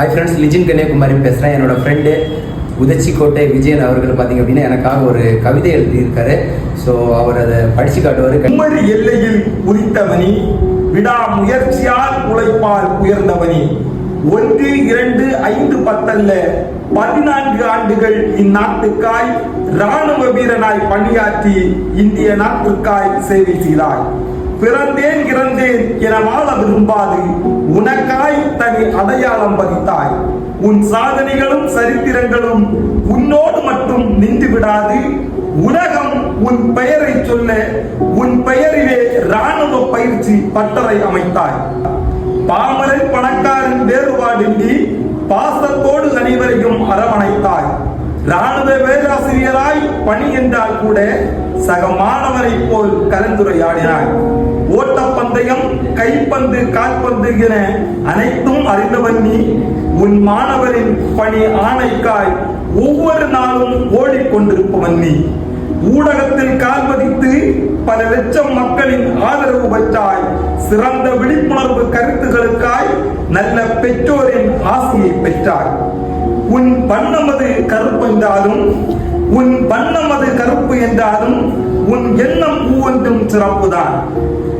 Hi friends Lijin Kanyakumari பேசுகிறேன் என்னோட friend உதச்சிக்கோட்டை Vijayan அவர்கள் பார்த்தீங்க அப்படின்னா எனக்காக ஒரு கவிதை எழுதியிருக்காரு. ஸோ அவர் அதை படித்து காட்டுவார். குமரி எல்லையில் விடா முயற்சியால் உழைப்பால் உயர்ந்தவனி. ஒன்று இரண்டு ஐந்து பத்தல்ல பதினான்கு ஆண்டுகள் இந்நாட்டுக்காய் ராணுவ வீரனாய் பணியாற்றி இந்திய நாட்டுக்காய் சேவை செய்தாய். பிறந்தேன் இறந்தேன் என வாழ விரும்பாது. உனக்காய் தனி அடையாளம் பதித்தாய். உன் சாதனைகளும் சரித்திரங்களும் உன்னோடு மட்டும் நின்று விடாது. உலகம் உன் பெயரை சொல்ல உன் பெயரிலே ராணுவ பயிற்சி பட்டறை அமைத்தாய். பாமரன் பணக்காரன் வேறுபாடின்றி பாசத்தோடு அனைவரையும் அரவணைத்தாய். ராணுவ பணி என்றால் கூட சக மாணவரை போல் கலந்துரையாடினாய் ஓட்டப்பந்தயம் கைப்பந்து கால்பந்து என அனைத்தும் அறிந்தவன் நீ உன் மாணவரின் பணி ஆணைக்காய் ஒவ்வொரு நாளும் ஓடிக்கொண்டிருப்பவன் நீ ஊடகத்தில் கால் பதித்து பல லட்சம் மக்களின் ஆதரவு பெற்றாய் சிறந்த விழிப்புணர்வு கருத்துகளுக்காய் நல்ல பெற்றோரின் ஆசையை பெற்றாய். உன் பண்ணமது கருப்பென்றாலும் உன் வண்ணம் அது கருப்பு என்றாலும் உன் எண்ணம் பூவென்றும் சிறப்புதான்.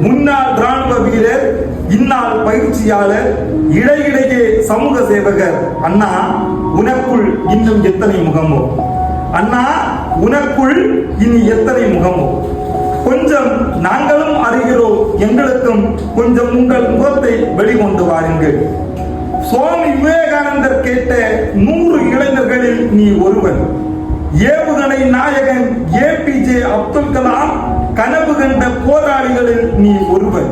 முன்னாள் ராணுவ வீரர் இந்நாள் பயிற்சியாளர் இடையிடையே சமூக சேவகர். அண்ணா உனக்குள் இன்னும் எத்தனை முகமோ? அண்ணா உனக்குள் இனி எத்தனை முகமோ? கொஞ்சம் நாங்களும் அறிகிறோம் எங்களுக்கும் கொஞ்சம் உங்கள் முகத்தை வெளிக்கொண்டு வாருங்கள். சுவாமி விவேகானந்தர் கேட்ட நூறு இளைஞர்களில் நீ ஒருவன். ஏவுகணை நாயகன் A P J Abdul Kalam கனவு கண்ட போராளிகளில் நீ ஒருவர்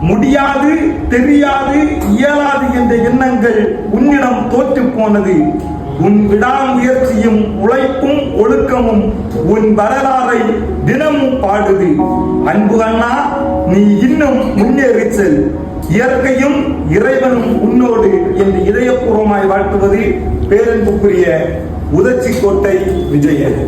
முடியாது தெரியாது இயலாது என்ற எண்ணங்கள் உன்னிடம் தோற்று போனது. உன் விடாமுயற்சியும் உழைப்பும் ஒழுக்கமும் உன் வரலாறை தினமும் பாடுது. அன்பு அண்ணா நீ இன்னும் முன்னேறி செல். இயற்கையும் இறைவனும் உன்னோடு என்று இதயபூர்வமாய் வாழ்த்துவது பேரன்புக்குரிய உதச்சிக்கோட்டை விஜயன்.